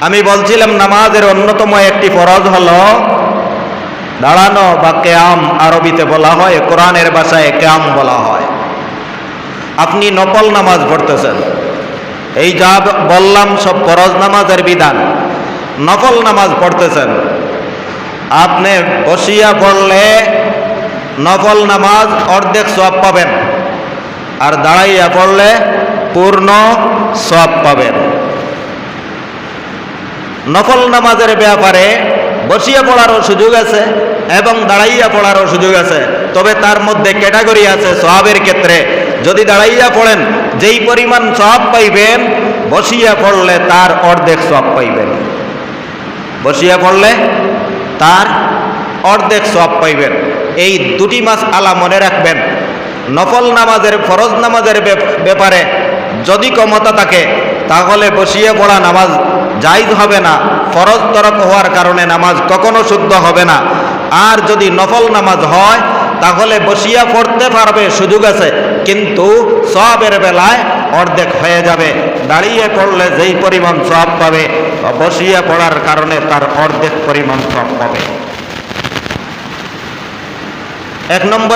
আমি বলছিলাম নামাজের অন্যতম একটি ফরজ হল, দাঁড়ানো বা কেয়াম আরবিতে বলা হয়, কোরআনের ভাষায় কেয়াম বলা হয়। আপনি নকল নামাজ পড়তেছেন। এই যা বললাম সব ফরজ নামাজের বিধান। নকল নামাজ পড়তেছেন। আপনি বসিয়া পড়লে নকল নামাজ অর্ধেক সব পাবেন। আর দাঁড়াইয়া পড়লে পূর্ণ সব পাবেন। নকল নামাজের ব্যাপারে বসিয়া পড়ারও সুযোগ আছে এবং দাঁড়াইয়া পড়ারও সুযোগ আছে। তবে তার মধ্যে ক্যাটাগরি আছে সবের ক্ষেত্রে। যদি দাঁড়াইয়া পড়েন, যেই পরিমাণ সব পাইবেন, বসিয়া পড়লে তার অর্ধেক সব পাইবেন। বসিয়া পড়লে তার অর্ধেক সব পাইবেন। এই দুটি মাস আলা মনে রাখবেন। নফল নামাজের, ফরজ নামাজের ব্যাপারে যদি ক্ষমতা থাকে, তাহলে বসিয়ে পড়া নামাজ জায়জ হবে না, ফরজ তরক হওয়ার কারণে নামাজ কখনো শুদ্ধ হবে না। আর যদি নফল নামাজ হয়, তাহলে বসিয়া পড়তে পারবে, সুযোগ আছে। কিন্তু সবের বেলায় অর্ধেক হয়ে যাবে। দাঁড়িয়ে পড়লে যেই পরিমাণ সব পাবে বসিয়া পড়ার কারণে তার অর্ধেক পরিমাণ সব পাবে। এক নম্বর